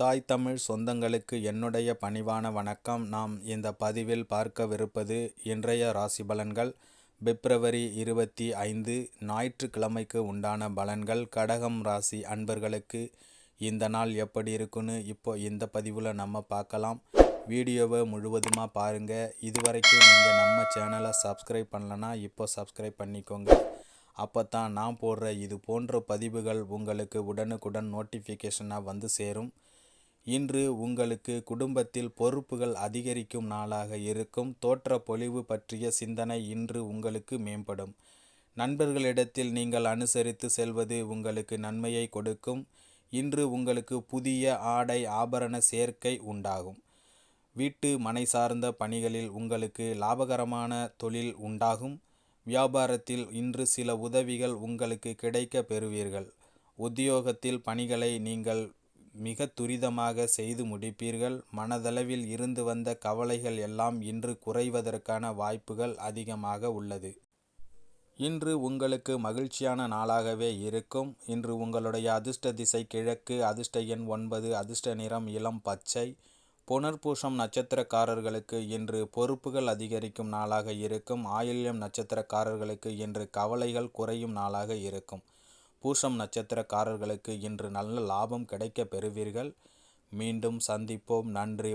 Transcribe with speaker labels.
Speaker 1: தாய் தமிழ் சொந்தங்களுக்கு என்னுடைய பணிவான வணக்கம். நாம் இந்த பதிவில் பார்க்கவிருப்பது இன்றைய ராசி பலன்கள். பிப்ரவரி இருபத்தி ஐந்து ஞாயிற்றுக்கிழமைக்கு உண்டான பலன்கள். கடகம் ராசி அன்பர்களுக்கு இந்த நாள் எப்படி இருக்குன்னு இப்போ இந்த பதிவில் நம்ம பார்க்கலாம். வீடியோவை முழுவதுமாக பாருங்கள் இதுவரைக்கும் நீங்கள் நம்ம சேனலை சப்ஸ்கிரைப் பண்ணலன்னா இப்போ சப்ஸ்கிரைப் பண்ணிக்கோங்க. அப்போ தான் நான் போடுற இது போன்ற பதிவுகள் உங்களுக்கு உடனுக்குடன் நோட்டிஃபிகேஷனாக வந்து சேரும். இன்று உங்களுக்கு குடும்பத்தில் பொறுப்புகள் அதிகரிக்கும் நாளாக இருக்கும். தோற்ற பொலிவு பற்றிய சிந்தனை இன்று உங்களுக்கு மேம்படும். நண்பர்களிடத்தில் நீங்கள் அனுசரித்து செல்வது உங்களுக்கு நன்மையை கொடுக்கும். இன்று உங்களுக்கு புதிய ஆடை ஆபரண சேர்க்கை உண்டாகும். வீட்டு மனை சார்ந்த பணிகளில் உங்களுக்கு லாபகரமான தொழில் உண்டாகும். வியாபாரத்தில் இன்று சில உதவிகள் உங்களுக்கு கிடைக்க பெறுவீர்கள். உத்தியோகத்தில் பணிகளை நீங்கள் மிக துரிதமாக செய்து முடிப்பீர்கள். மனதளவில் இருந்து வந்த கவலைகள் எல்லாம் இன்று குறைவதற்கான வாய்ப்புகள் அதிகமாக உள்ளது. இன்று உங்களுக்கு மகிழ்ச்சியான நாளாகவே இருக்கும். இன்று உங்களுடைய அதிர்ஷ்ட திசை கிழக்கு அதிர்ஷ்ட எண் ஒன்பது அதிர்ஷ்ட நிறம் இளம் பச்சை. புனர்பூஷம் நட்சத்திரக்காரர்களுக்கு இன்று பொறுப்புகள் அதிகரிக்கும் நாளாக இருக்கும். ஆயில்யம் நட்சத்திரக்காரர்களுக்கு இன்று கவலைகள் குறையும் நாளாக இருக்கும். பூசம் நட்சத்திரக்காரர்களுக்கு இன்று நல்ல லாபம் கிடைக்க பெறுவீர்கள். மீண்டும் சந்திப்போம். நன்றி.